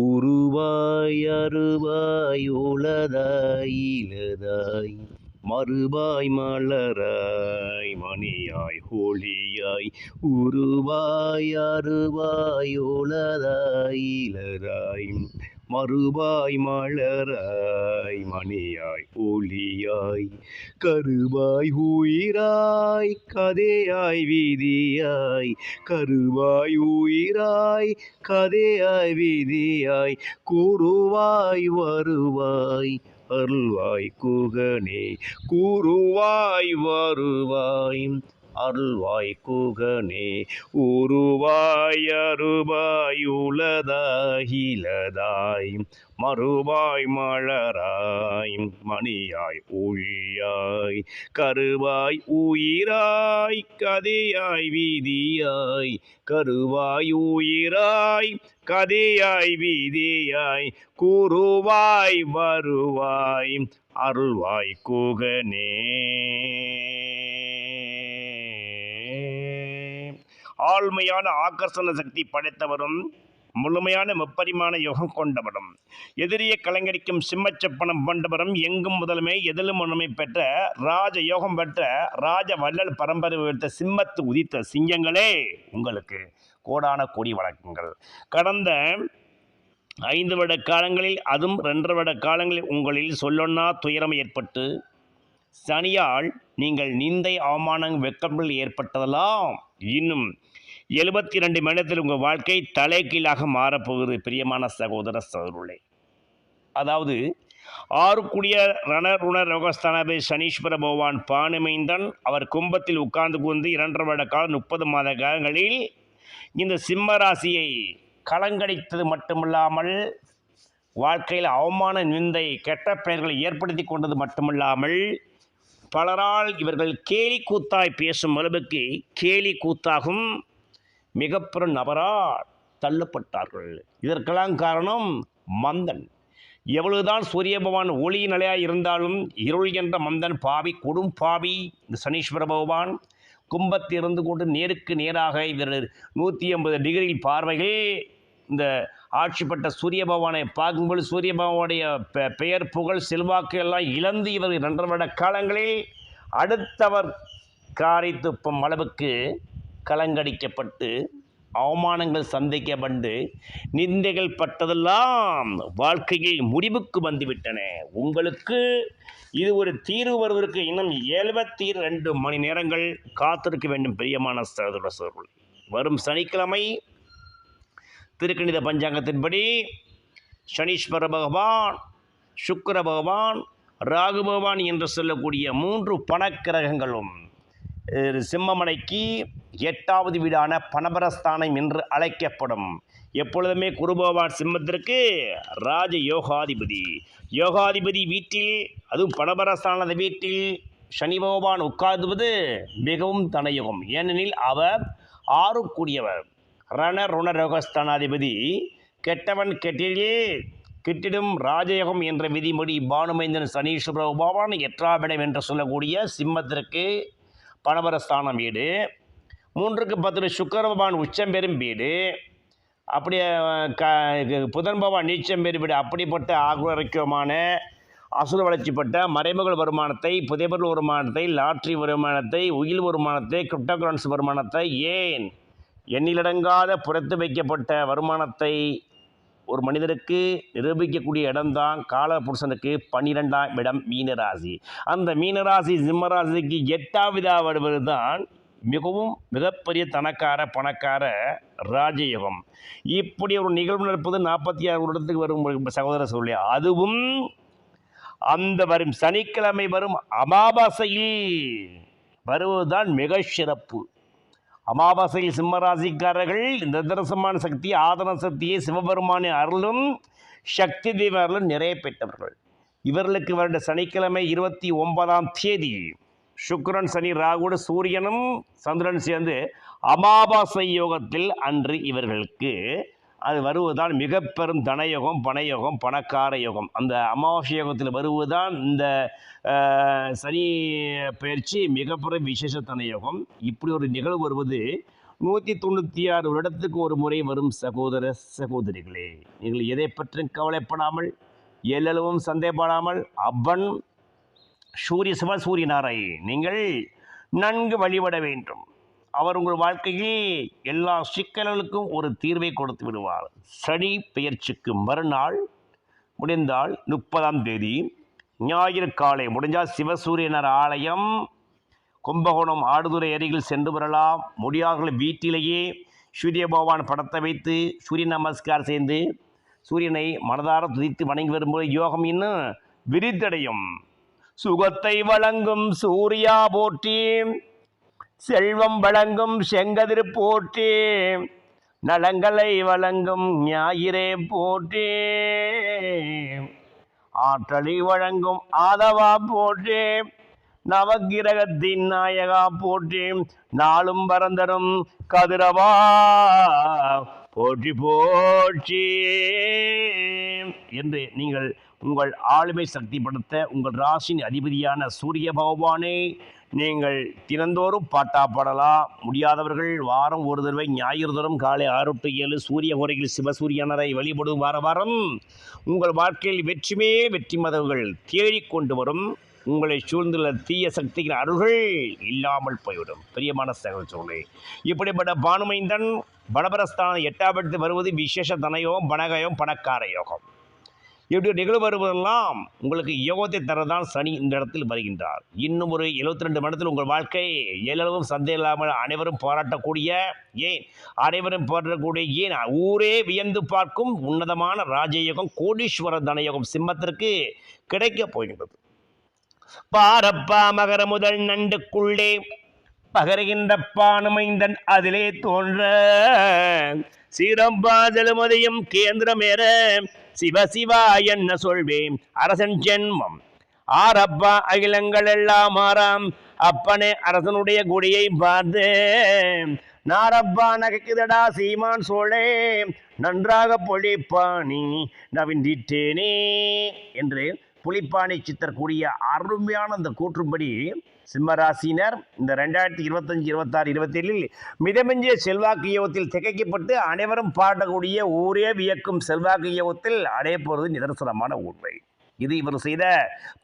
உருவாய் அருவாய் உளதாய் இலதாய் மறுபாய் மலராய் மணியாய் ஹோலியாய் உருவாய் அருவாய் உளதாய் இலதாய் மறுபாய் மலராய் மணியாய் ஒளியாய் கருவாய் கருவாய் உயிராய் கதையாய் வீதியாய் கருவாய் உயிராய் கதையாய் வீதியாய் கூறுவாய் வருவாய் அருள்வாய் குகனே கூறுவாய் வருவாய். அருள்வாய் குகனே உருவாய் அருவாய் உலதாகிலதாய் மறுவாய் மலராய் மணியாய் ஒழியாய் கருவாய் உயிராய் கதையாய் வீதியாய் கருவாய் உயிராய் கதையாய் வீதியாய் கூறுவாய் வருவாய் அருள்வாய் குகனே ஆழ்மையான ஆகர்ஷண சக்தி படைத்தவரும் முழுமையான முப்பரிமாண யோகம் கொண்டவரும். எதிரியை கலங்கடிக்கும் சிம்மச்சப்பனம் கொண்டவரும் எங்கும் முதலுமே எதிலும் முழுமை பெற்ற ராஜ யோகம் பெற்ற ராஜ வள்ளல் பரம்பரை உயர்த்த சிம்மத்து உதித்த சிங்கங்களே உங்களுக்கு கோடான கோடி வழக்கங்கள் கடந்த ஐந்து வருட காலங்களில் அதுவும் ரெண்டரை வருட காலங்களில் உங்களில் சொல்லொன்னா துயரம் ஏற்பட்டு சனியால் நீங்கள் நிந்தை அவமானம் வெக்கங்கள் ஏற்பட்டதெல்லாம் இன்னும் எழுபத்தி ரெண்டு மணித்தில் உங்கள் வாழ்க்கை தலைகீழாக மாறப்போகுது பிரியமான சகோதர சகோதரர்களே. அதாவது ஆறுக்குடிய ரணருண ரோகஸ்தானபை சனீஸ்வர பகவான் பானுமைந்தன் அவர் கும்பத்தில் உட்கார்ந்து கொண்டு இரண்டரை வருட காலம் முப்பது மாத காலங்களில் இந்த சிம்ம ராசியை கலங்கடித்தது மட்டுமில்லாமல் வாழ்க்கையில் அவமான நிந்தை கெட்ட பெயர்களை ஏற்படுத்தி கொண்டது மட்டுமில்லாமல் பலரால் இவர்கள் கேலி கூத்தாய் பேசும் அளவுக்கு கேலி கூத்தாகும் மிகப்பெரும் நபரால் தள்ளப்பட்டார்கள். இதற்கெல்லாம் காரணம் மந்தன். எவ்வளவுதான் சூரிய பகவான் ஒளி நிலையாக இருந்தாலும் இருள் என்ற மந்தன் பாவி கொடும் பாவி இந்த சனீஸ்வர பகவான். கும்பத்தில் இருந்து கொண்டு நேருக்கு நேராக இவர் நூற்றி ஐம்பது டிகிரி பார்வைகள் இந்த ஆட்சிப்பட்ட சூரிய பகவானை பார்க்கும்போது சூரிய பகவானுடைய பெ- பெயர் புகழ் செல்வாக்கு எல்லாம் இழந்து இவர் இரண்டரை வருட காலங்களில் அடுத்தவர் காரை துப்பும் அளவுக்கு கலங்கடிக்கப்பட்டு அவமானங்கள் சந்திக்கப்பட்டு நிந்தைகள் பட்டதெல்லாம் வாழ்க்கையில் முடிவுக்கு வந்துவிட்டன. உங்களுக்கு இது ஒரு தீர்வு வருவதற்கு இன்னும் எழுபத்தி ரெண்டு மணி நேரங்கள் காத்திருக்க வேண்டும் பிரியமான சகோதர சோர்கள் வரும் சனிக்கிழமை திருக்கணித பஞ்சாங்கத்தின்படி சனீஸ்வர பகவான் சுக்கர பகவான் ராகு பகவான் என்று சொல்லக்கூடிய மூன்று பணக்கிரகங்களும் சிம்மமனைக்கு சிம்மமலைக்கு எட்டாவது வீடான பணபரஸ்தானம் என்று அழைக்கப்படும். எப்பொழுதுமே குரு பகவான் சிம்மத்திற்கு ராஜ யோகாதிபதி. யோகாதிபதி வீட்டில் அதுவும் பணபரஸ்தானத வீட்டில் சனி பகவான் உட்கார்ந்துவது மிகவும் தனயுகம் ஏனெனில் அவர் ஆறுக்கூடியவர் ரண ருணரோகஸ்தானாதிபதி கெட்டவன் கெட்டிலே கிட்டிடும் ராஜயோகம் என்ற விதிமொழி பானுமைந்தன் சனீஸ்வர பகவான் எட்டாவிடம் என்று சொல்லக்கூடிய சிம்மத்திற்கு பணவரஸ்தானம் வீடு. மூன்றுக்கு பத்து சுக்கர பகவான் உச்சம் பெறும் வீடு. அப்படியே க புதன் பகவான் நீச்சம் பெறும் வீடு. அப்படிப்பட்ட ஆரோக்கியமான அசுர வளர்ச்சிப்பட்ட மறைமுகல் வருமானத்தை புதைபொருள் வருமானத்தை லாட்ரி வருமானத்தை உயில் வருமானத்தை கிரிப்டோகரன்சி வருமானத்தை ஏன் எண்ணிலடங்காத புறத்து வைக்கப்பட்ட வருமானத்தை ஒரு மனிதருக்கு நிரூபிக்கக்கூடிய இடம்தான் கால புருஷனுக்கு பன்னிரெண்டாம் இடம் மீனராசி. அந்த மீனராசி சிம்மராசிக்கு எட்டாவதாக வருவது தான் மிகவும் மிகப்பெரிய தனக்கார பணக்கார ராஜயோகம். இப்படி ஒரு நிகழ்வு நடப்பது நாற்பத்தி ஆறு வருடத்துக்கு வரும் சகோதர சொல்லி அதுவும் அந்த வரும் சனிக்கிழமை வரும் அமாவாசையில் வருவதுதான் மிக சிறப்பு. அமாவாசை சிம்மராசிக்காரர்கள் இந்த தரிசமான சக்தி ஆதன சக்தியை சிவபெருமானின் அருளும் சக்தி தெய்வ அருளும் நிறைய பெற்றவர்கள். இவர்களுக்கு வருட சனிக்கிழமை இருபத்தி ஒன்பதாம் தேதி சுக்கரன் சனி ராகுடு சூரியனும் சந்திரன் சேர்ந்து அமாவாசை யோகத்தில் அன்று இவர்களுக்கு அது வருவதுதான் மிக பெரும் தனயோகம் பணயோகம் பணக்கார யோகம் அந்த அமாவாசை யோகத்தில் வருவதுதான் இந்த சனி பயிற்சி மிகப்பெரும் விசேஷ தனயோகம் இப்படி ஒரு நிகழ்வு வருவது நூற்றி தொண்ணூற்றி ஆறு வருடத்துக்கு ஒரு முறை வரும் சகோதர சகோதரிகளே. நீங்கள் எதை பற்றியும் கவலைப்படாமல் எல்லளவும் சந்தேகப்படாமல் அப்பன் சூரிய சிவ சூரிய நாராயண் நீங்கள் நன்கு வழிபட வேண்டும். அவர் உங்கள் வாழ்க்கையில் எல்லா சிக்கல்களுக்கும் ஒரு தீர்வை கொடுத்து விடுவார். சனி பெயர்ச்சிக்கு மறுநாள் முடிந்தால் முப்பதாம் தேதி. ஞாயிறு காலை முடிஞ்சால் சிவசூரியனர் ஆலயம். கும்பகோணம் ஆடுதுறை அருகில் சென்று வரலாம். முடியாதவர்கள் வீட்டிலேயே சூரிய பகவான் படத்தை வைத்து சூரிய நமஸ்காரம் செய்து சூரியனை மனதார துதித்து வணங்கி வரும்போது யோகம் இன்னும் விரித்தடையும் சுகத்தை வழங்கும் சூர்யா போற்றி. செல்வம் வழங்கும் செங்கதிர் போற்றி நலங்களை வழங்கும் ஞாயிறே போற்றி. ஆற்றலை வழங்கும் ஆதவா போற்றி நவகிரகத்தின் நாயகா போற்றி. நாளும் பரந்தரும் கதிரவா போற்றி போற்றி. என்று நீங்கள் உங்கள் ஆளுமை சக்திப்படுத்த உங்கள் ராசியின் அதிபதியான சூரிய பகவானை நீங்கள் தினந்தோறும் பாட்டா பாடலாம். முடியாதவர்கள் வாரம் ஒரு தடவை ஞாயிறு தோறும் காலை ஆறு டு ஏழு சூரிய முறையில் சிவசூரியனரை வழிபடும் வார வாரம் உங்கள் வாழ்க்கையில் வெற்றிமே வெற்றி மதவுகள் தேடிக்கொண்டு வரும். உங்களை சூழ்ந்துள்ள தீய சக்தியின் அருள்கள் இல்லாமல் போய்விடும். பிரியமான சகோதரர்களே இப்படிப்பட்ட பானுமைந்தன் பலபரஸ்தான எட்டாம் வருவது விசேஷ தனயோகம் பணகயோகம் பணக்கார யோகம். இப்படி நிகழ்வு வருவதெல்லாம் உங்களுக்கு யோகத்தை தரதான் சனி இந்த இடத்தில் வருகின்றார். இன்னும் ஒரு 72 ரெண்டு மணத்தில் உங்கள் வாழ்க்கை எல்லளவும் சந்தேகம் இல்லாமல் அனைவரும் போராட்டக்கூடிய ஏன்? அனைவரும் போராடக்கூடிய ஏன்? ஊரே வியந்து பார்க்கும் உன்னதமான ராஜயோகம் கோடீஸ்வர தனயோகம் சிம்மத்திற்கு கிடைக்கப் போகின்றது. பாரப்பா மகர முதல் நண்டுக்குள்ளே பகருகின்ற பானுமைந்தன் அதிலே தோன்ற சீரம்பாதலுமதியும் கேந்திரமேற சிவ சிவா என்ன சொல்வேன்? அரசன் ஜென்மம். ஆரப்பா அகிலங்கள் எல்லாம் ஆறாம். அப்பனே அரசனுடைய குடியை பார்த்து நாரப்பா நகைக்குதடா சீமான் சோழே நன்றாக பொழிப்பாணி நவிந்திட்டேனே என்று புலிப்பானை சித்தர் கூடிய அருமையான அந்த கூற்றுப்படி சிம்மராசினர். இந்த ரெண்டாயிரத்தி இருபத்தஞ்சி இருபத்தாறு இருபத்தேழில் மிதமிஞ்சிய செல்வாக்கு யோகத்தில் திகைக்கப்பட்டு அனைவரும் பாடக்கூடிய ஊரே வியக்கும் செல்வாக்கு யோகத்தில் அடைய போகிறது நிதர்சனமான உண்மை இது இவர் செய்த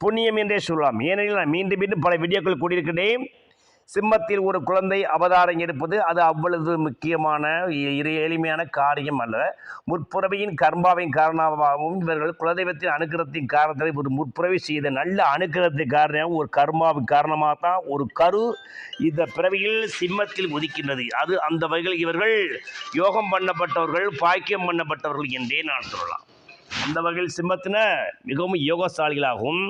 புண்ணியம் என்றே சொல்லலாம். ஏனெனில் நான் மீண்டும் மீண்டும் பல வீடியோக்கள் கூடியிருக்கிறேன் சிம்மத்தில் ஒரு குழந்தை அவதாரம் எடுப்பது அது அவ்வளவு முக்கியமான இரு எளிமையான காரியம் அல்ல. முற்புறவையின் கர்மாவின் காரணமாகவும் இவர்கள் குலதெய்வத்தின் அனுக்கிரத்தின் காரணத்தை ஒரு முற்புறவி செய்த நல்ல அனுக்கிரத்தின் காரணம் ஒரு கர்மாவின் காரணமாக தான் ஒரு கரு இந்த பிறவியில் சிம்மத்தில் உதிக்கின்றது. அது அந்த வகையில் இவர்கள் யோகம் பண்ணப்பட்டவர்கள் பாக்கியம் பண்ணப்பட்டவர்கள் என்றே நான் சொல்லலாம். அந்த வகையில் சிம்மத்தின மிகவும் யோகசாலிகளாகவும்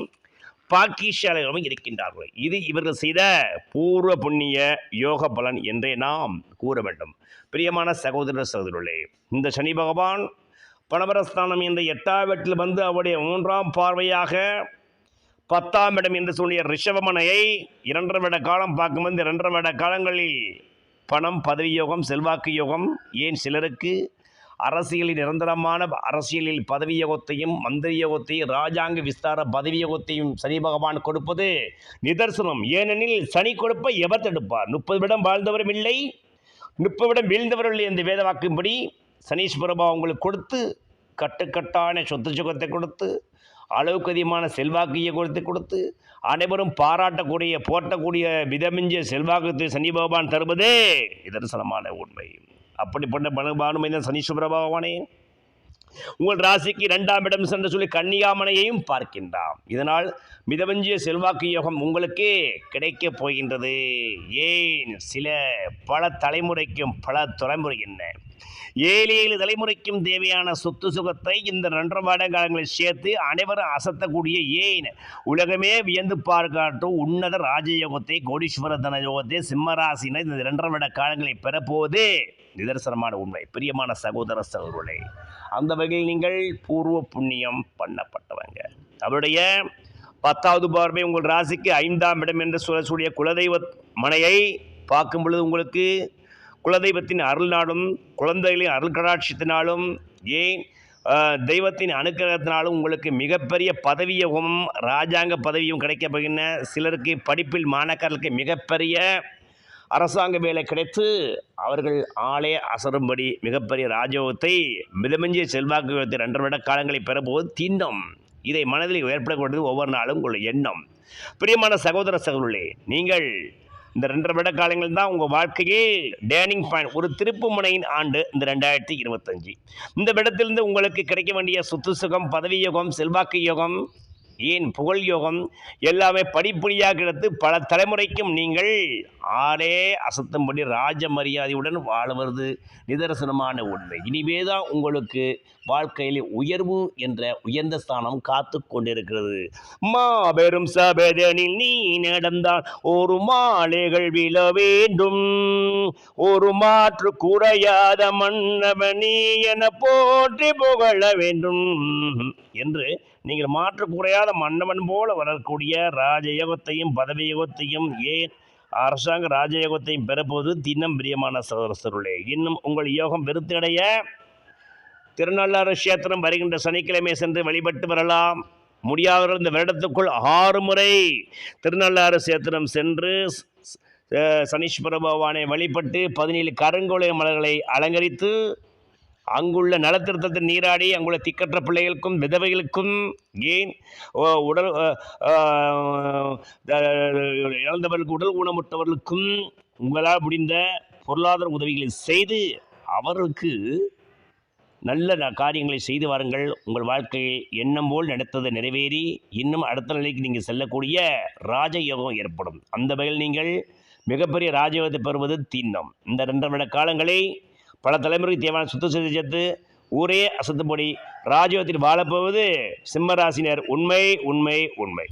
பாக்கியசாலிகளும் இருக்கின்றார்கள். இது இவர்கள் செய்த பூர்வ புண்ணிய யோக பலன் என்றே நாம் கூற வேண்டும். பிரியமான சகோதர சகோதரர்களே இந்த சனி பகவான் பணபரஸ்தானம் என்ற எட்டாம் வீட்டில் வந்து அவருடைய மூன்றாம் பார்வையாக பத்தாம் இடம் என்று சொல்லிய ரிஷபமனையை இரண்டரை விட காலம் பார்க்கும்போது இந்த இரண்டரை வருட காலங்களில் பணம் பதவி யோகம் செல்வாக்கு யோகம் ஏன் சிலருக்கு அரசியலில் நிரந்தரமான அரசியலில் பதவி யோகத்தையும் மந்திரி யோகத்தையும் ராஜாங்க விஸ்தார பதவி யோகத்தையும் சனி பகவான் கொடுப்பது நிதர்சனம். ஏனெனில் சனி கொடுப்ப எவர் தடுப்பார்? முப்பது விடம் வாழ்ந்தவரும் இல்லை. முப்பது விடம் வீழ்ந்தவர்கள் இல்லை என்று வேதவாக்கும்படி சனீஸ்வரபா உங்களுக்கு கொடுத்து கட்டுக்கட்டான சொத்து சுகத்தை கொடுத்து அளவுக்கு அதிகமான செல்வாக்கையை கொடுத்து கொடுத்து அனைவரும் பாராட்டக்கூடிய போற்றக்கூடிய விதமிஞ்சிய செல்வாக்கத்தை சனி பகவான் தருவதே நிதர்சனமான உண்மை. அப்படிப்பட்ட பலபானுமைந்த சனீஸ்வர பகவானே? உங்கள் ராசிக்கு இரண்டாம் இடம் சென்று சொல்லி கன்னியாமனையையும் பார்க்கின்றான் இதனால் மிதவஞ்சிய செல்வாக்கு யோகம் உங்களுக்கு கிடைக்கப் போகின்றது. ஏன்? சில பல தலைமுறைக்கும் பல தலைமுறை என்ன? ஏழு ஏழு தலைமுறைக்கும் தேவையான சொத்து சுகத்தை இந்த ரெண்டரை மாத காலங்களில் சேர்த்து அனைவரும் அசத்தக்கூடிய ஏன்? உலகமே வியந்து பார்க்காட்டும். உன்னத ராஜயோகத்தை கோடீஸ்வர தன யோகத்தை சிம்மராசினை இந்த இரண்டரை வட காலங்களை பெறப்போவது நிதர்சனமான உண்மை. பிரியமான சகோதர சகோதரர்களே அந்த வகையில் நீங்கள் பூர்வ புண்ணியம் பண்ணப்பட்டவங்க. அவருடைய பத்தாவது பார்வை உங்கள் ராசிக்கு ஐந்தாம் இடம் என்று சொல்லக்கூடிய குலதெய்வ மனையை பார்க்கும் பொழுது உங்களுக்கு குலதெய்வத்தின் அருள்நாடும் குழந்தைகளின் அருள் கடாட்சியத்தினாலும் ஏன் தெய்வத்தின் அனுக்கிரகத்தினாலும் உங்களுக்கு மிகப்பெரிய பதவியும் ராஜாங்க பதவியும் கிடைக்க போகின்றன. சிலருக்கு படிப்பில் மாணாக்கர்களுக்கு மிகப்பெரிய அரசாங்க வேலை கிடைத்து அவர்கள் ஆளே அசரும்படி மிகப்பெரிய ராஜயோகத்தை மிதமிஞ்சிய செல்வாக்கு யோகத்தை ரெண்டரை வருட காலங்களை பெறபோது திண்ணம் இதை மனதில் ஏற்படக்கூடியது ஒவ்வொரு நாளும் உங்களுடைய எண்ணம். பிரியமான சகோதர சகோதரர்களே நீங்கள் இந்த ரெண்டரை வருட காலங்கள் தான் உங்கள் வாழ்க்கையே டேனிங் பாயிண்ட் ஒரு திருப்பு முனையின் ஆண்டு இந்த ரெண்டாயிரத்தி இருபத்தஞ்சி. இந்த இடத்திலிருந்து உங்களுக்கு கிடைக்க வேண்டிய சொத்து சுகம் பதவி யோகம் செல்வாக்கு யோகம் ஏன் புகழ் யோகம் எல்லாமே படிப்படியாக கிடைத்து பல தலைமுறைக்கும் நீங்கள் ஆளே அசத்தும்படி ராஜ மரியாதையுடன் வாழ்வது நிதர்சனமான உண்மை. இனிமே தான் உங்களுக்கு வாழ்க்கையில் உயர்வு என்ற உயர்ந்த ஸ்தானம் காத்து கொண்டிருக்கிறது. மாபெரும் சபதனில் நீ நடந்தால் ஒரு மாலைகள் விழ வேண்டும். ஒரு மாற்று குறையாத மன்னவன் என போற்றி புகழ வேண்டும். என்று நீங்கள் மாற்று குறையாத மன்னவன் போல வளரக்கூடிய ராஜயோகத்தையும் பதவி யோகத்தையும் ஏன் அரசாங்க ராஜயோகத்தையும் பெறப்போது தினம் பிரியமான சதரசருளே இன்னும் உங்கள் யோகம் வெறுத்தடைய. திருநள்ளாறு கஷேத்திரம் வருகின்ற சனிக்கிழமை சென்று வழிபட்டு வரலாம். முடியாதவர்கள் இந்த வருடத்துக்குள் ஆறு முறை திருநள்ளாறு சேத்திரம் சென்று சனீஸ்வர பகவானை வழிபட்டு பதினேழு கருங்கோலை மலர்களை அலங்கரித்து அங்குள்ள நலத்திருத்தத்தை நீராடி அங்குள்ள திக்கற்ற பிள்ளைகளுக்கும் விதவைகளுக்கும் ஏன் உடல் இழந்தவர்களுக்கு உடல் ஊனமுற்றவர்களுக்கும் உங்களால் முடிந்த பொருளாதார உதவிகளை செய்து அவர்களுக்கு நல்ல ந- காரியங்களை செய்து வாருங்கள். உங்கள் வாழ்க்கையை எண்ணம் போல் நடத்தது நிறைவேறி இன்னும் அடுத்த நிலைக்கு நீங்கள் செல்லக்கூடிய ராஜயோகம் ஏற்படும். அந்த வகையில் நீங்கள் மிகப்பெரிய ராஜயோகத்தை பெறுவது தீண்ணம். இந்த ரெண்டரை வருட காலங்களை பல தலைமுறைக்கு தேவையான சுத்த செய்தி சேர்த்து ஊரே அசத்துப்படி ராஜயோகத்தில் வாழப்போவது சிம்ம ராசினர் உண்மை உண்மை உண்மை.